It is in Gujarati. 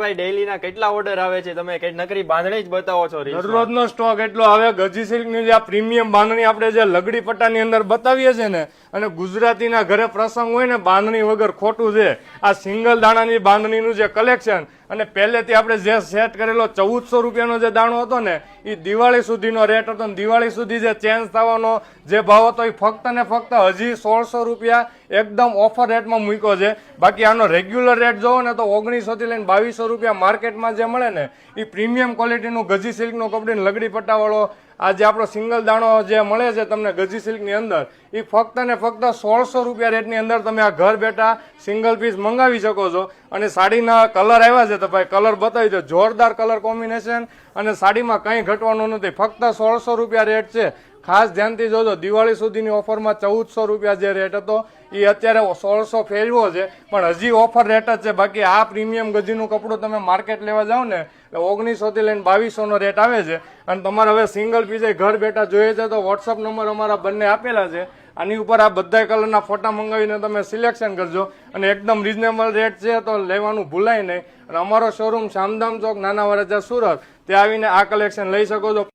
ભાઈ ડેઈલી ના કેટલા ઓર્ડર આવે છે? તમે કઈ નકરી બાંધણી જ બતાવો છો દરરોજ નો સ્ટોક એટલો આવે, ગજી સિલ્કની જે આ પ્રીમિયમ બાંધણી આપણે જે લગડી પટ્ટાની અંદર બતાવીએ છીએ ને, અને ગુજરાતીના ઘરે પ્રસંગ હોય ને, બાંધણી વગર ખોટું છે. આ સિંગલ દાણાની બાંધણીનું જે કલેક્શન અને પહેલેથી આપણે જે સેટ કરેલો ચૌદસો રૂપિયાનો જે દાણો હતો ને એ દિવાળી સુધીનો રેટ હતો ને, દિવાળી સુધી જે ચેન્જ થવાનો જે ભાવ હતો એ ફક્ત ને ફક્ત હજી સોળસો રૂપિયા એકદમ ઓફર રેટમાં મૂક્યો છે. બાકી આનો રેગ્યુલર રેટ જોવો ને તો ઓગણીસોથી લઈને બાવીસો રૂપિયા માર્કેટમાં જે મળે ને એ પ્રીમિયમ ક્વોલિટીનું ગજી સિલ્કનું કપડીને લગડી પટ્ટાવાળો આ જે આપણો સિંગલ દાણો જે મળે છે તમને ગજી સિલ્કની અંદર એ ફક્ત ને ફક્ત સોળસો રૂપિયા રેટની અંદર તમે આ ઘર બેઠા સિંગલ પીસ મંગાવી શકો છો. અને સાડીના કલર આવ્યા છે તો ભાઈ કલર બતાવી દો. જોરદાર કલર કોમ્બિનેશન અને સાડીમાં કંઈ ઘટવાનું નથી. ફક્ત સોળસો રૂપિયા રેટ છે. ખાસ ધ્યાનથી જોજો, દિવાળી સુધીની ઓફરમાં ચૌદસો રૂપિયા જે રેટ હતો, એ અત્યારે સોળસો ફેરવો છે, પણ હજી ઓફર રેટ જ છે. બાકી આ પ્રીમિયમ ગજીનું કપડું તમે માર્કેટ લેવા જાઓ ને, એટલે ઓગણીસોથી લઈને બાવીસોનો રેટ આવે છે. અને તમારે હવે સિંગલ પીસે ઘર બેઠા જોઈએ છે, તો વોટ્સઅપ નંબર અમારા બંને આપેલા છે. આની ઉપર આ બધા કલરના ફોટા મંગાવીને તમે સિલેક્શન કરજો. અને એકદમ રિઝનેબલ રેટ છે, તો લેવાનું ભૂલાય નહીં. અને અમારો શોરૂમ શામધામ ચોક નાના વરજા સુરત, ત્યાં આવીને આ કલેક્શન લઈ શકો છો.